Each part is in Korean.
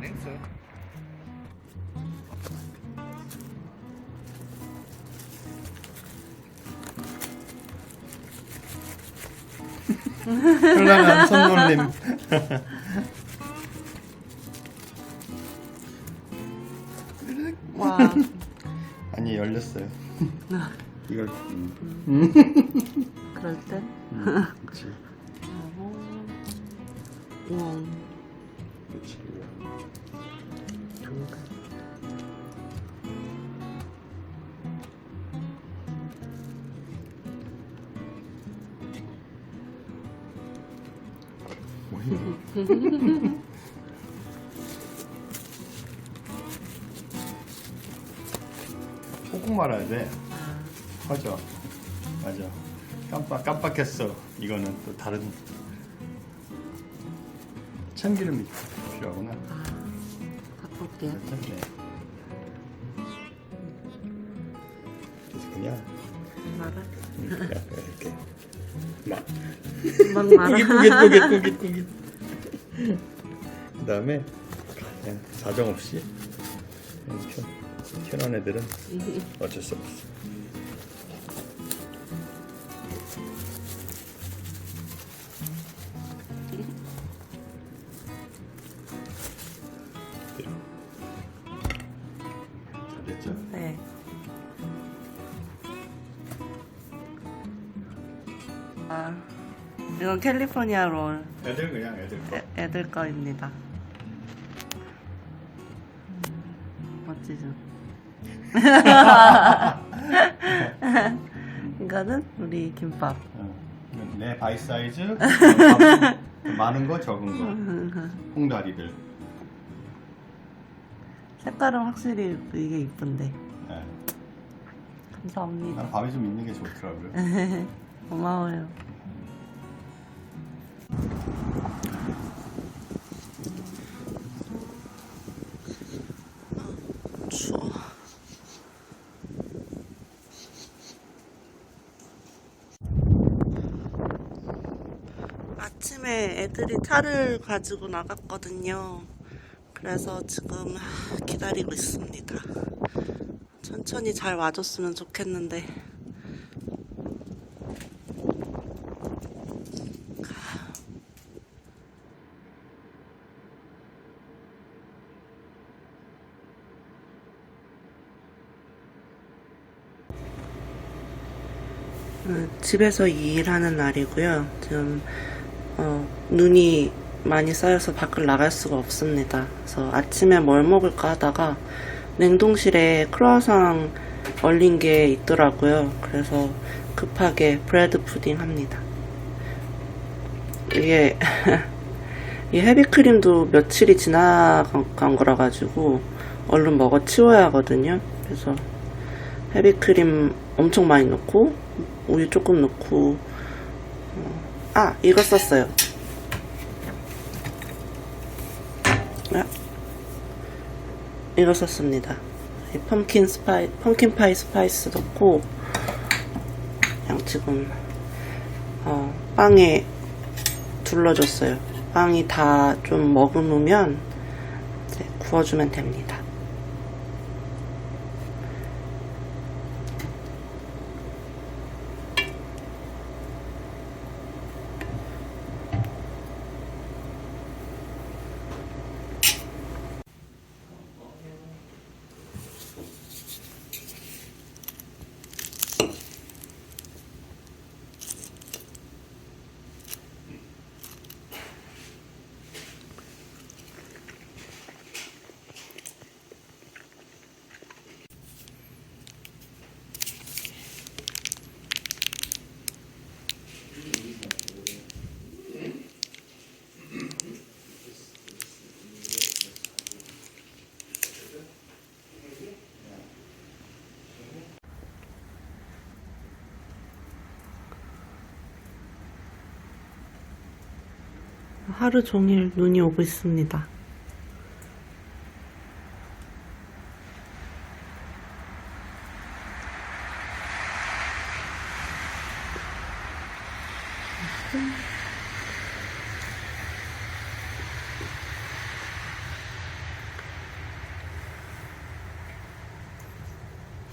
땡스. 현란한 손놀림. 와. 아니 열렸어요. 이걸 음, 그럴 땐. 음, 그렇지. 우엉. 콩콩 말아야 돼. 맞아. 맞아. 깜빡 깜빡했어. 이거는 또 다른 참기름이 필요하구나. 아. 바꿀게요. 네. 그래서 그냥 말아. 그냥 이렇게 막 막 말아. 꾸깃 꾸깃 꾸깃 꾸깃 그다음에 그냥 사정 없이 그냥 튀어, 튀어나온 애들은 어쩔 수 없어. 아, 이건 캘리포니아 롤 애들 그냥 애들 거. 애, 애들 거입니다. 음, 멋지죠? 이거는 우리 김밥. 어. 내 바이 사이즈 어, 밥, 많은 거 적은 거 홍다리들 색깔은 확실히 이게 이쁜데. 네. 감사합니다. 난 밥이 좀 있는 게 좋더라고요 고마워요. 추워. 아침에 애들이 차를 가지고 나갔거든요. 그래서 지금 기다리고 있습니다. 천천히 잘 와줬으면 좋겠는데. 어, 집에서 일하는 날이고요. 지금 어, 눈이 많이 쌓여서 밖을 나갈 수가 없습니다. 그래서 아침에 뭘 먹을까 하다가 냉동실에 크루아상 얼린 게 있더라고요. 그래서 급하게 브레드 푸딩 합니다. 이게 이 헤비크림도 며칠이 지나간 거라 가지고 얼른 먹어 치워야 하거든요. 그래서 헤비크림 엄청 많이 넣고 우유 조금 넣고 어, 아 이거 썼어요. 아, 이거 썼습니다. 이 펌킨 스파이 펌킨 파이 스파이스 넣고 그냥 지금 어, 빵에 둘러줬어요. 빵이 다 좀 머금으면 구워주면 됩니다. 하루 종일 눈이 오고 있습니다.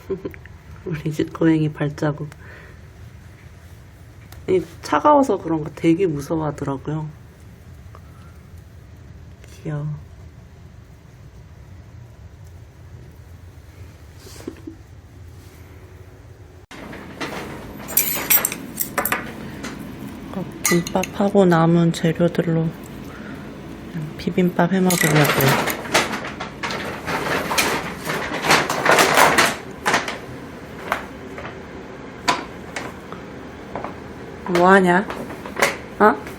우리 집 고양이 발자국. 차가워서 그런가 되게 무서워하더라고요. 귀여워. 어, 김밥하고 남은 재료들로 비빔밥 해 먹으려고요. 뭐 하냐? 어?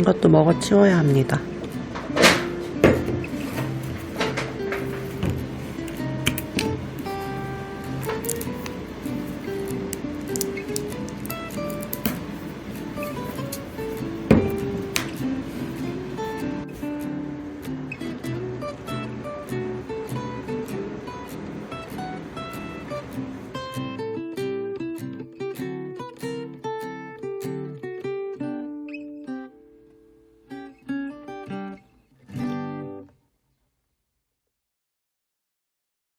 이것도 먹어 치워야 합니다.